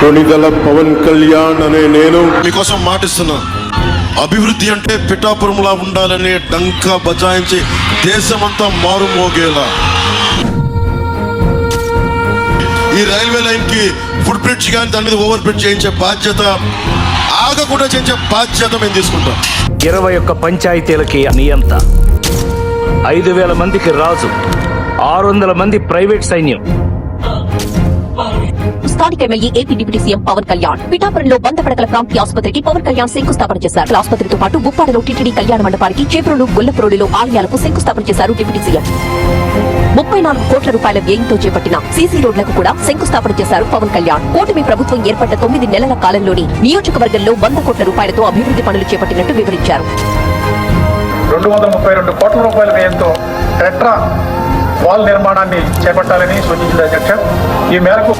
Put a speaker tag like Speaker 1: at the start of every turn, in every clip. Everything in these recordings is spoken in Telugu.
Speaker 1: కొనిదల పవన్ కళ్యాణ్ అనే నేను.
Speaker 2: మీకోసం మాటిస్తున్నా. అభివృద్ధి అంటే పిఠాపురంలా ఉండాలనే డంకా బజాయించి దేశమంతా మారుమోగేలా ఈ రైల్వే లైన్కి ఫుడ్ బ్రిడ్జ్ కానీ దాని మీద ఓవర్ బ్రిడ్జ్ చేయించే బాధ్యత ఆగకుండా చేయించే బాధ్యత మేము తీసుకుంటాం.
Speaker 3: ఇరవై ఒక్క పంచాయతీలకి నియంత ఐదు వేల మందికి రాజు ఆరు వందల మంది ప్రైవేట్ సైన్యం.
Speaker 4: స్థానిక MLA AP deputy CM Pawan Kalyan. పిఠాపురంలో వంద పడకల ప్రాంతీయ ఆసుపత్రికి పవన్ కళ్యాణ్ శంకుస్థాపన చేశారు. ఆసుపత్రితో పాటు గుప్పాడలో టీటీడీ కళ్యాణ మండపానికి చేప్రోలు గొల్లప్రోలులో ఆలయాలకు శంకుస్థాపన చేశారు డిప్యూటీ సీఎం. ముప్పై నాలుగు కోట్ల రూపాయల వ్యయంతో చేపట్టిన సీసీ రోడ్లకు కూడా శంకుస్థాపన చేశారు పవన్ కళ్యాణ్. కూటమి ప్రభుత్వం ఏర్పడ్డ తొమ్మిది నెలల కాలంలోని నియోజకవర్గంలో వంద కోట్ల రూపాయలతో అభివృద్ధి పనులు చేపట్టినట్టు వివరించారు.
Speaker 5: రెండు వందల ముప్పై రెండు కోట్ల రూపాయల వ్యయంతో టెట్రా వాల్ నిర్మాణాన్ని చేపట్టాలని సూచించింది అధ్యక్ష. ఈ మేరకు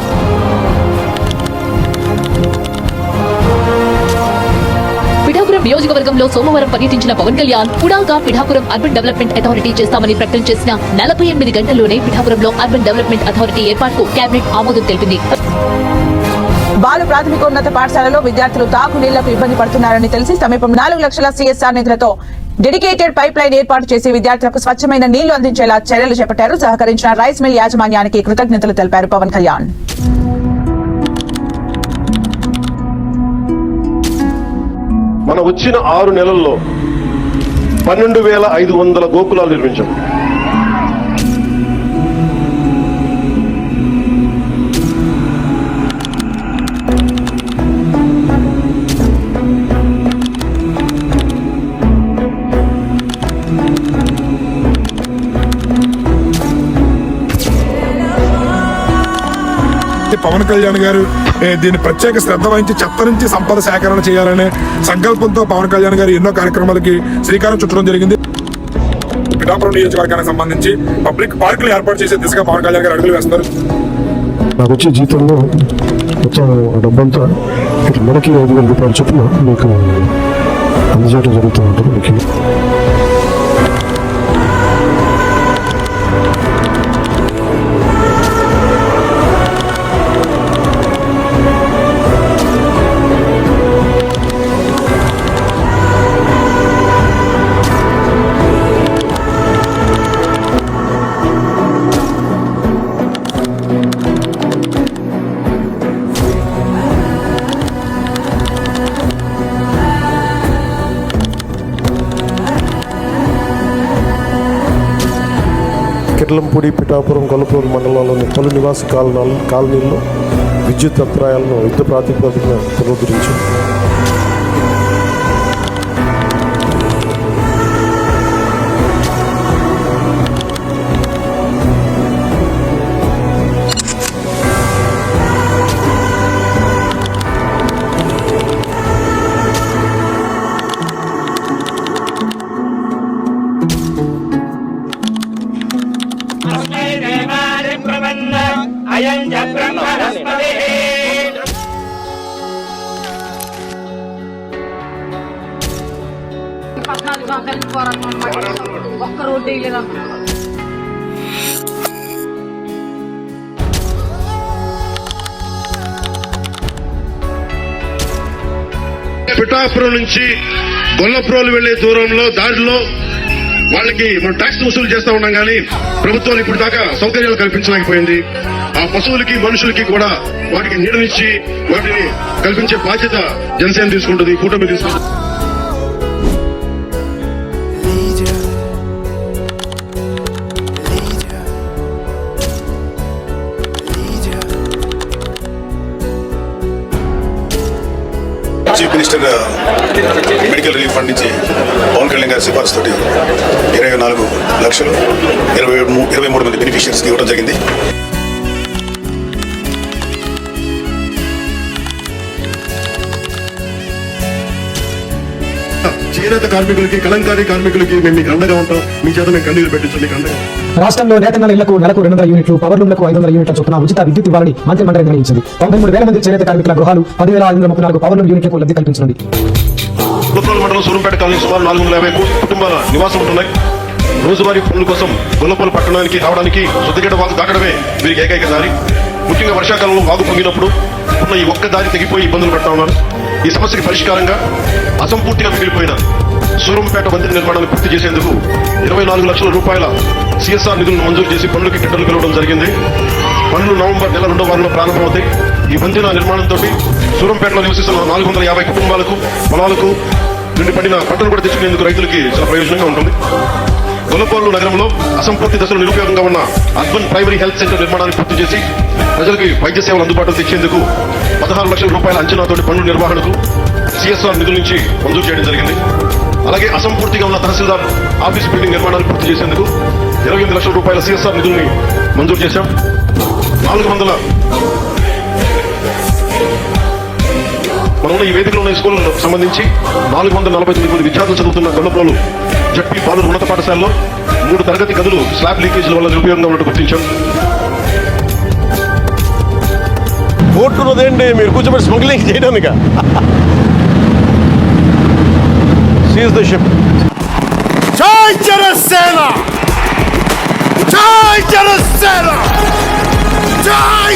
Speaker 6: పిఠాపురం నియోజకవర్గంలో సోమవారం పర్యటించిన పవన్ కళ్యాణ్ పుడాగా పిఠాపురం అర్బన్ డెవలప్మెంట్ అథారిటీ చేస్తామని ప్రకటన చేసిన నలభై ఎనిమిది గంటల్లోనే పిఠాపురంలో అర్బన్ డెవలప్మెంట్ అథారిటీ ఏర్పాటుకు కేబినెట్ ఆమోదం తెలిపింది.
Speaker 7: బాలు ప్రాథమికోన్నత పాఠశాలలో విద్యార్థులు తాగు నీళ్ళకు ఇబ్బంది పడుతున్నారని తెలిసి సమీపం నాలుగు లక్షల సిఎస్ఆర్ నిధులతో డెడికేటెడ్ పైప్ లైన్ ఏర్పాటు చేసి విద్యార్థులకు స్వచ్ఛమైన నీళ్ళు అందించేలా చర్యలు చేపట్టారు. సహకరించిన రైస్ మిల్ యాజమాన్యానికి కృతజ్ఞతలు తెలిపారు పవన్ కళ్యాణ్.
Speaker 1: మన వచ్చిన ఆరు నెలల్లో పన్నెండు వేల ఐదు వందల గోకులాలు నిర్మించాం.
Speaker 8: పవన్ కళ్యాణ్ గారు దీన్ని ప్రత్యేక శ్రద్ధ వహించి చెత్త నుంచి సంపద సేకరణ చేయాలనే సంకల్పంతో పవన్ కళ్యాణ్ గారు ఎన్నో కార్యక్రమాలకి శ్రీకారం చుట్టడం జరిగింది. పిఠాపురం నియోజకవర్గానికి సంబంధించి పబ్లిక్ పార్కులు ఏర్పాటు చేసే దిశగా పవన్ కళ్యాణ్ గారు అడుగులు వేస్తారు
Speaker 9: నాకు వచ్చే జీతంలో మొత్తం ఆ డబ్బంతా మనకి నెలకి ఐదు వేల రూపాయలు చొప్పున మీకు అందజేయడం జరుగుతూ ఉంటుంది. కిర్లంపూడి పిఠాపురం గొల్లపూరు మండలాల్లోని పలు నివాస కాలనాలు కాలనీల్లో విద్యుత్ అంతరాయాలను యుద్ధ ప్రాతిపదికన పునరుద్ధరించి
Speaker 10: ఒక్క రోడ్డు
Speaker 2: పిఠాపురం నుంచి గొల్లప్రోలు వెళ్ళే దూరంలో దారిలో వాళ్ళకి మనం ట్యాక్స్ వసూలు చేస్తా ఉన్నాం కానీ ప్రభుత్వం ఇప్పుడు దాకా సౌకర్యాలు కల్పించలేకపోయింది. ఆ పశువులకి మనుషులకి కూడా వాటికి నీడనిచ్చి వాటిని కల్పించే బాధ్యత జనసేన తీసుకుంటుంది కూటమి తీసుకుంటుంది.
Speaker 11: Chief minister medical relief fund నుంచి పవన్ కళ్యాణ్ గారి సిఫార్సు తోటి ఇరవై నాలుగు లక్షలు ఇరవై మూ- ఇరవై మూడు మంది బెనిఫిషియర్స్కి ఇవ్వడం జరిగింది.
Speaker 2: చేనేత కార్మికులకి కలంకారీ కార్మికులకి మేము మీకు అండగా ఉంటాం మీ చేత మేము కన్నీరు పెట్టించాం మీకు అండగా
Speaker 9: రాష్ట్రంలో నేతన్న ఇళ్ళకు నెలకు రెండు వందల యూనిట్లు పవర్ లూమ్లకు ఐదు వందల యూనిట్ల చొప్పున ఉచిత విద్యుత్ ఇవ్వాలని మంత్రి మండలి నిర్ణయించింది. తొంభై మూడు వేల మంది చేనేత కార్మికుల గృహాలు పదివేల ఐదు వందల ముప్పై నాలుగు పవర్ లూమ్ యూనిట్లకు లబ్ధి కల్పించనుంది.
Speaker 2: గుల్లపూర్ మండలం సూరంపేట కాలనీ సుమారు నాలుగు వందల యాభై కుటుంబాల నివాసం ఉంటున్నాయి. రోజువారీ పనుల కోసం గొల్లపూలు పట్టణానికి రావడానికి శుద్ధిగడ్డ వాగు దాటడమే వీరికి ఏకైక దారి. ముఖ్యంగా వర్షాకాలంలో వాగు పొంగినప్పుడు ఉన్న ఈ ఒక్క దారి తెగిపోయి ఇబ్బందులు పడతా ఉన్నారు. ఈ సమస్యకి పరిష్కారంగా అసంపూర్తిగా మిగిలిపోయిన సూరంపేట వంతెన నిర్మాణాన్ని పూర్తి చేసేందుకు ఇరవై నాలుగు లక్షల రూపాయల సిఎస్ఆర్ నిధులను మంజూరు చేసి పనులకి టెండర్లు పిలవడం జరిగింది. పనులు నవంబర్ నెల రెండో వారంలో ప్రారంభమవుతాయి. ఈ వంతెన నిర్మాణంతో సూరంపేటలో నివసిస్తున్న నాలుగు వందల యాభై కుటుంబాలకు పొలాలకు నుండి పండిన పంటలు కూడా తెచ్చుకునేందుకు రైతులకి చాలా ప్రయోజనంగా ఉంటుంది. గొల్లపోలు నగరంలో అసంపూర్తి దశలో నిరుపయోగంగా ఉన్న అర్బన్ ప్రైమరీ హెల్త్ సెంటర్ నిర్మాణాన్ని పూర్తి చేసి ప్రజలకు వైద్య సేవలు అందుబాటులో తెచ్చేందుకు పదహారు లక్షల రూపాయల అంచనాతోటి పనుల నిర్వహణకు సిఎస్ఆర్ నిధుల నుంచి మంజూరు చేయడం జరిగింది. అలాగే అసంపూర్తిగా ఉన్న తహసీల్దార్ ఆఫీస్ బిల్డింగ్ నిర్మాణాన్ని పూర్తి చేసేందుకు ఇరవై ఎనిమిది లక్షల రూపాయల సిఎస్ఆర్ నిధుల్ని మంజూరు చేశాం. నాలుగు వందల మనం ఈ వేదికలో ఉన్న స్కూళ్ళకు సంబంధించి నాలుగు వందల నలభై తొమ్మిది మంది విద్యార్థులు చదువుతున్న గొల్లపురం జడ్పీ బాలుర ఉన్నత పాఠశాలలో మూడు తరగతి గదులు స్లాబ్ లీకేజీల వల్ల నిరుపయోగంగా ఉన్నట్టు గుర్తించాం.
Speaker 1: కోర్టున్నదేంటి మీరు కూర్చోబెట్టి స్మగ్లింగ్ చేయడానిక? సీజ్ ద షిప్ జై జనసేన! జై జనసేన! జై